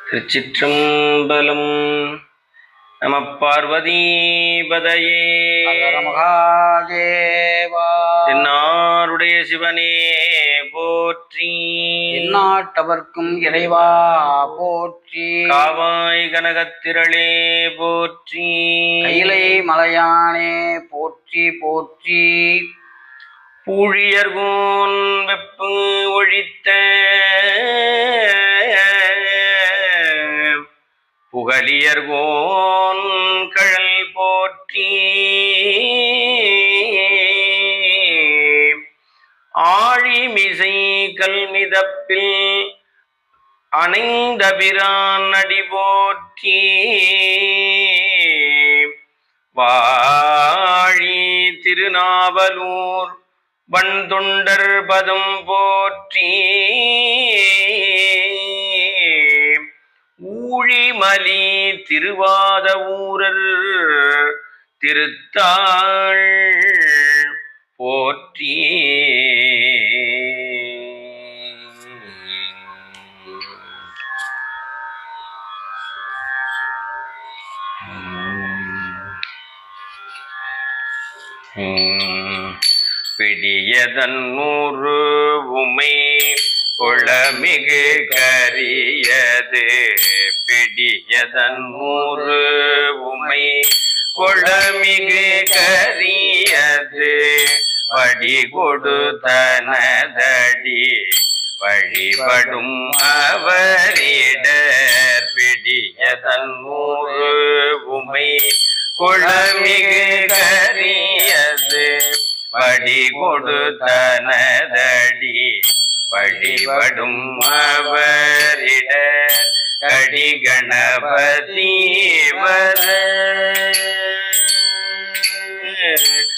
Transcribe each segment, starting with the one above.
திருச்சிற்றம்பலம் நம பார்வதீபதையே. தென்னாருடைய சிவனே போற்றி. எந்நாட்டவர்க்கும் இறைவா போற்றி. காவாய் கனகத்திரளே போற்றி. கைலை மலையானே போற்றி போற்றி. பூழியர்கோன் வெப்பு ஒழித்த புகழியர்கோன் கழல் போற்றி. ஆழிமிசை கல்மிதப்பில் அணைந்தபிரான் அடி போற்றி. வாழி திருநாவலூர் வண்தொண்டர் பதம் போற்றி. ஊழிமலி திருவாத ஊரர் திருத்தாள் போற்றி பிடியதன் நூறு உமை குளமிகு கரியது பிடியதன் நூறு உமை. குளமிகு கரியது வடி கொடுத்தனதடி வழிபடும் அவரிடர் பிடியதன் நூறு உமை. குளமிகு கரியது வடி கொடுத்தனதடி வழிபடும் அவரிட கடி கணபதி வர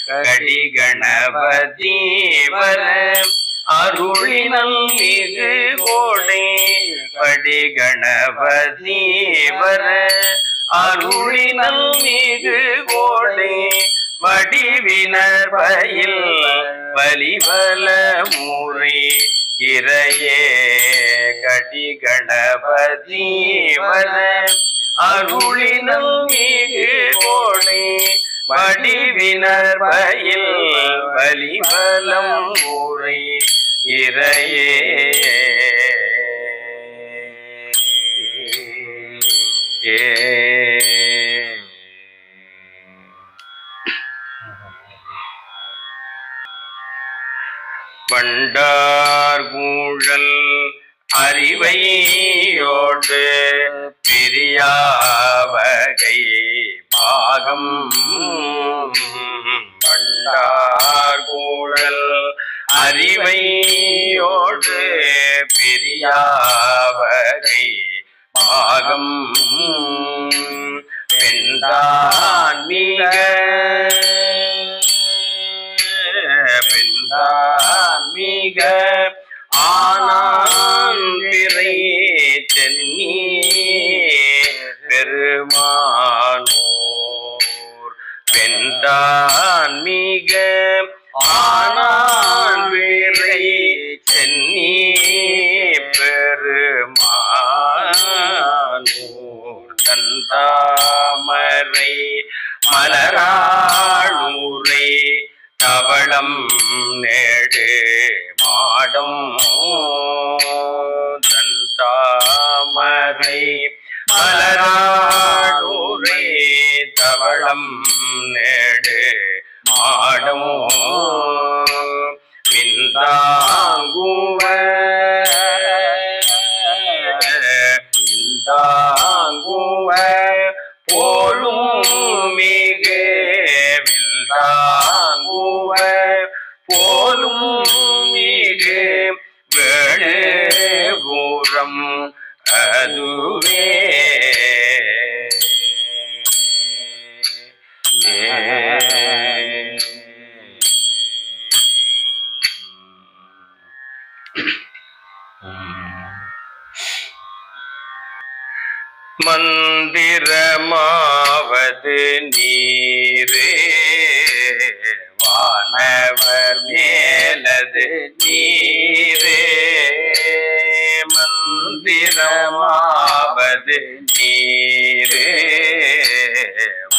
கடி கணபதி வர அருளினம் மிகு கோடை படி கணபதி வர அருளினம் மிகு கோடை வடிவினர் பயில் வலிவல முறை இறையே கடி கணபதி அருளினும் அருளினம் மிகு கோடை வடிவினர் பயில் வலிவலம் ஊரை. இறையே. வண்டா வண்டார் அறிவையோடு பிரியாவகை பாகம். பண்டார்கூழல் அறிவையோடு பிரியாவகை பாகம். பெண்டான் மிக பெண்தான் தவளம் நேடு மாடம் பிந்தாங்குவ பிந்தாங்குவ போலும் மிகு வில்தாங்குவ. போலும் மிகு வேணே பூரம் அது நீரே மந்திரமாவது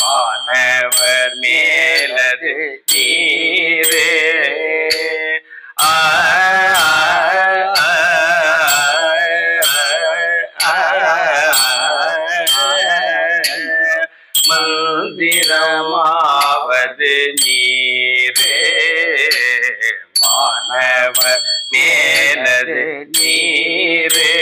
வானவர் மேலது நீரு ஆ, மந்திரமாவது நீரு மாணவர் மேலது நீரே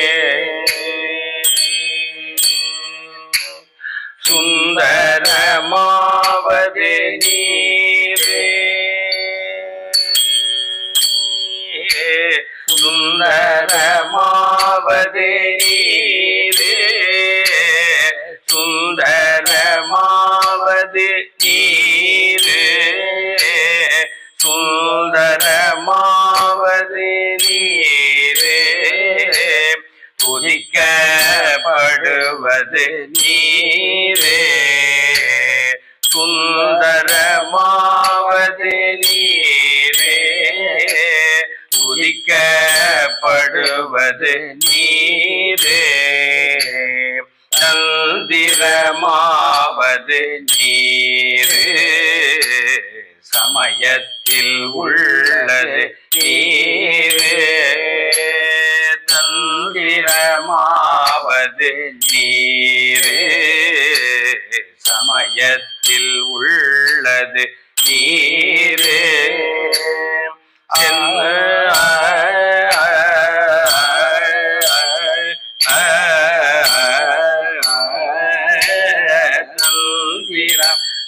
துதிக்கப்படுவது நீரே சுந்தரமாவது நீரே. உதிக்கப்படுவது நீரே. சந்திரமாவது நீரு. சமயத்தில் உள்ளது நீரே. தந்திரமா தந்திரமாவது நீரே சமயத்தில் உள்ளது நீரே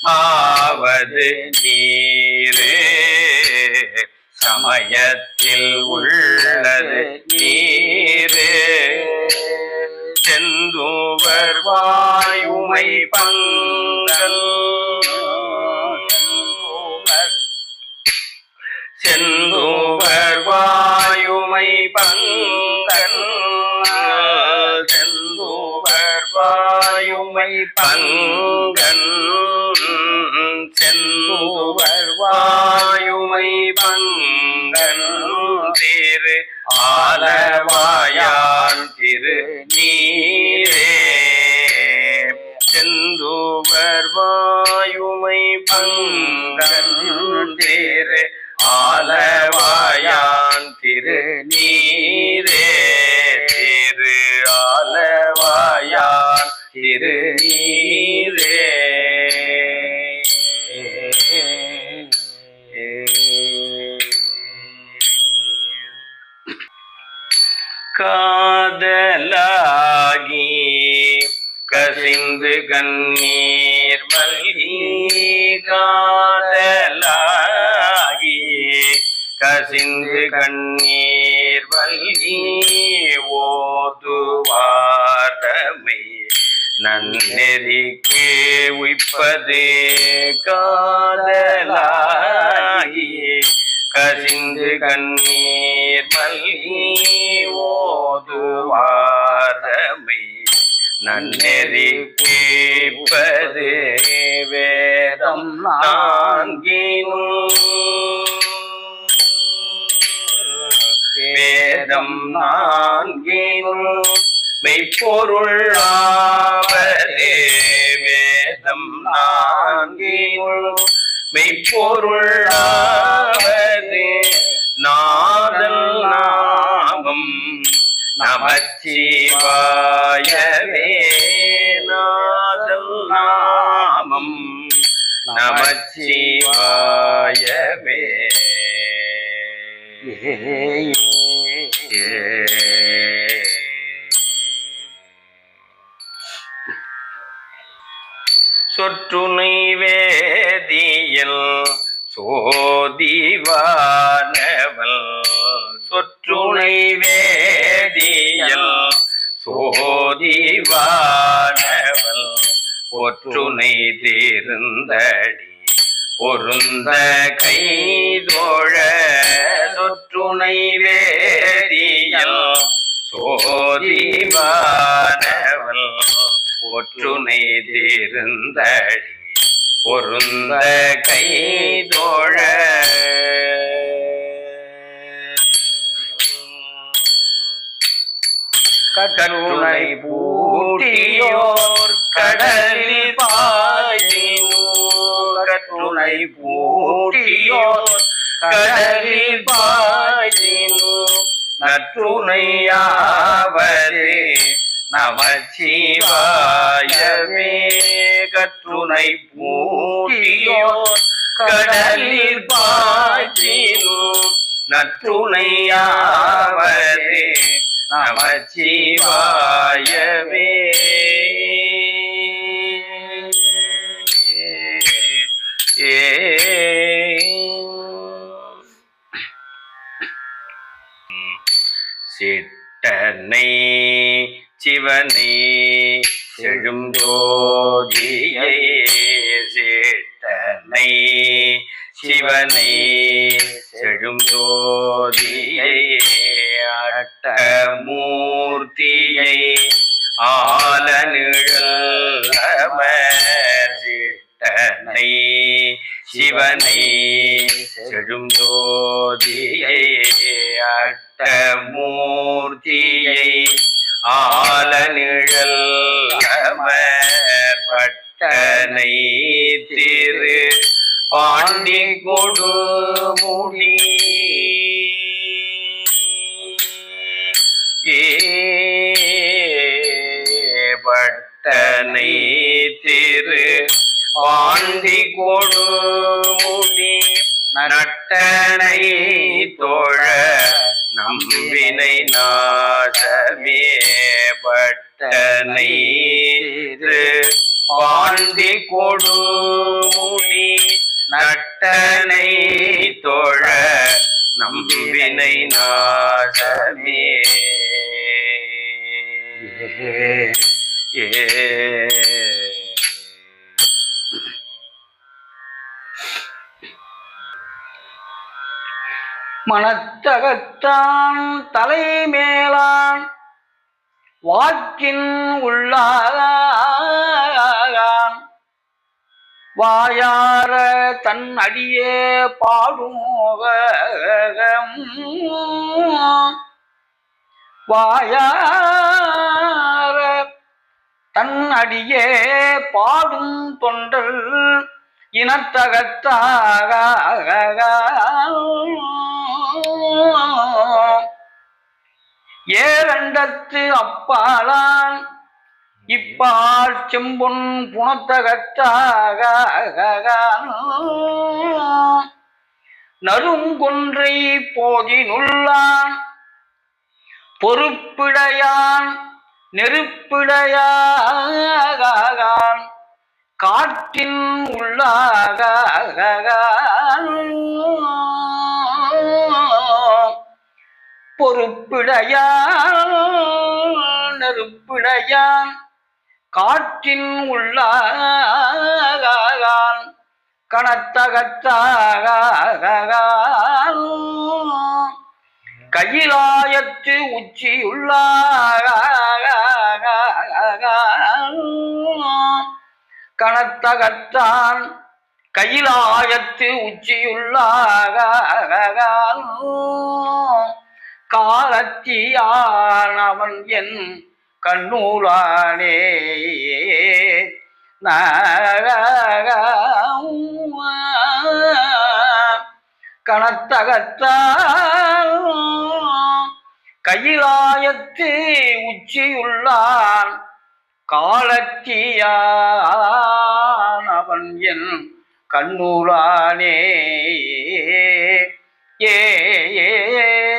ஆவது நீரு சமயத்தில் வாயுமை பங்கன் செந்தூவர் வாயுமை பங்கன் திரு ஆலவாயான் திரு நீரே. செந்துவர் வாயுமை பங்கன் திரு ஆலவாயான் திரு நீ திரு நீரே. காதலாகி கசிந்து கண்ணீர் மல்கி காதலாகி கசிந்து கண்ணீர் மல்கி ஓது நன்னெறிக்கு உய்ப்பது காதலாகி கசிந்து கண்ணீர் மல்கி ஓதுவாரமை நன்னெறி கேட்பது வேதம் நான்கினும். வேதம் நான்கினும். மெய்ப்பொருளாவதே வேதம் நான்கினும் மெய்ப்பொருளாவது நாதல் நாமம். நமச்சிவாயவே நாதல் நாமம். நமச்சிவாயவே. ஏ சோதிவானவள் சொற்றுணை வேதியல். சோதிவானவள் ஒற்றுணை தீர்ந்தடி. பொருந்த கைதோழ. சொற்றுணை வேதியல். சோதிவானவள் ஒற்றுணை தீர்ந்தடி. பொருந்த கை தோழ. கற்றுணை பூட்டியோர் கடலில் பாயினோர் கற்றுணை பூட்டியோர் கடலில் பாயினோர் நற்றுணையாவது நமச்சிவாயவே. கற்றுணை பூட்டியோர் கடலில் பாய்ச்சினும் நற்றுணையாவது நமச்சிவாயவே ஏ சிட்டனை சிவனை செழும் ஜோதியை சிவனை செழும் ஜோதியை அட்டமூர்த்தியை ஆல நிழல் சிவனை பட்டனை திரு. பாண்டி கொடு முடி பட்டனை திரு. பாண்டி கொடு முடி நட்டனை தோழ நம்பினை நாசமே. பட்டனை பாண்டி கொடு நட்டனை தோழ நம்பினை நாசமே. ஏ. மனத்தகத்தான் தலைமேலான் வாக்கின் உள்ளான் வாயார தன் அடியே பாடுமோகம் வாயார தன் அடியே பாடும் தொண்டல் இனத்தகத்தாக. ஏரண்டத்து அப்பாலான் இப்பால் செம்பொன் புனத்தகத்தாக நறுங்கொன்றை போதினுள்ளான். பொறுப்பிடையான் நெருப்பிடையான் காற்றின் உள்ளாக பொறுப்பிடையான் நெருப்பிடையான். காற்றின் உள்ளாகான் கணத்தகத்தாக கையிலாயத்து உச்சியுள்ளாக கணத்தகத்தான் கையிலாயத்து உச்சியுள்ளாகான் காலத்தியான் அவன் என் கண்ணூலானே கணத்தகத்தான் கையிலாயத்து உச்சியுள்ளான். காலத்தியான் அவன் என் கண்ணூலானே ஏ ஏ.